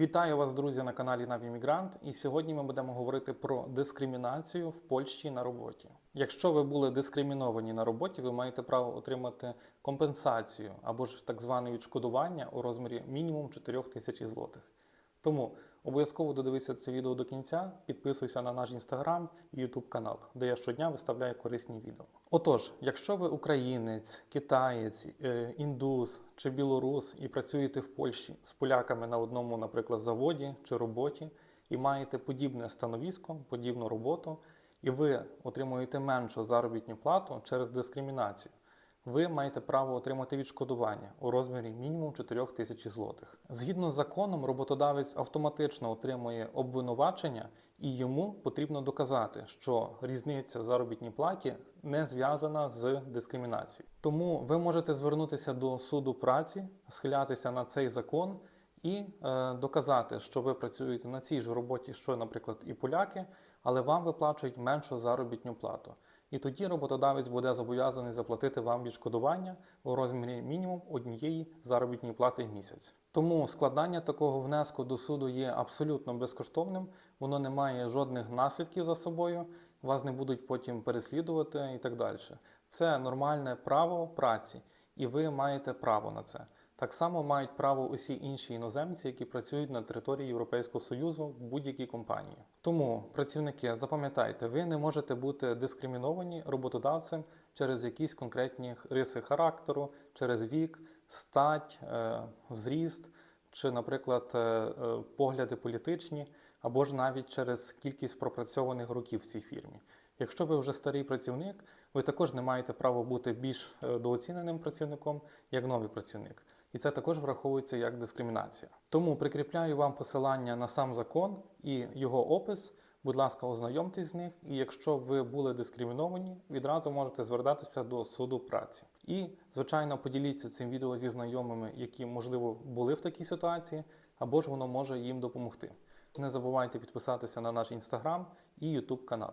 Вітаю вас, друзі, на каналі Навімігрант. І сьогодні ми будемо говорити про дискримінацію в Польщі на роботі. Якщо ви були дискриміновані на роботі, ви маєте право отримати компенсацію або ж так зване відшкодування у розмірі мінімум 4 тисячі злотих. Тому обов'язково додивися це відео до кінця, підписуйся на наш інстаграм і ютуб канал, де я щодня виставляю корисні відео. Отож, якщо ви українець, китаєць, е, індус чи білорус і працюєте в Польщі з поляками на одному, наприклад, заводі чи роботі, і маєте подібне становісько, подібну роботу, і ви отримуєте меншу заробітну плату через дискримінацію ви маєте право отримати відшкодування у розмірі мінімум 4 тисяч злотих. Згідно з законом, роботодавець автоматично отримує обвинувачення, і йому потрібно доказати, що різниця заробітній платі не зв'язана з дискримінацією. Тому ви можете звернутися до суду праці, схилятися на цей закон. І е, доказати, що ви працюєте на цій ж роботі, що, наприклад, і поляки, але вам виплачують меншу заробітну плату. І тоді роботодавець буде зобов'язаний заплатити вам відшкодування у розмірі мінімум однієї заробітної плати в місяць. Тому складання такого внеску до суду є абсолютно безкоштовним, воно не має жодних наслідків за собою, вас не будуть потім переслідувати і так далі. Це нормальне право праці, і ви маєте право на це. Так само мають право усі інші іноземці, які працюють на території Європейського Союзу в будь-якій компанії. Тому, працівники, запам'ятайте, ви не можете бути дискриміновані роботодавцем через якісь конкретні риси характеру, через вік, стать, е, зріст чи, наприклад, е, е, погляди політичні, або ж навіть через кількість пропрацьованих років в цій фірмі. Якщо ви вже старий працівник, ви також не маєте права бути більш дооціненим працівником як новий працівник і це також враховується як дискримінація. Тому прикріпляю вам посилання на сам закон і його опис. Будь ласка, ознайомтесь з них, і якщо ви були дискриміновані, відразу можете звертатися до суду праці. І, звичайно, поділіться цим відео зі знайомими, які, можливо, були в такій ситуації, або ж воно може їм допомогти. Не забувайте підписатися на наш інстаграм і ютуб канал.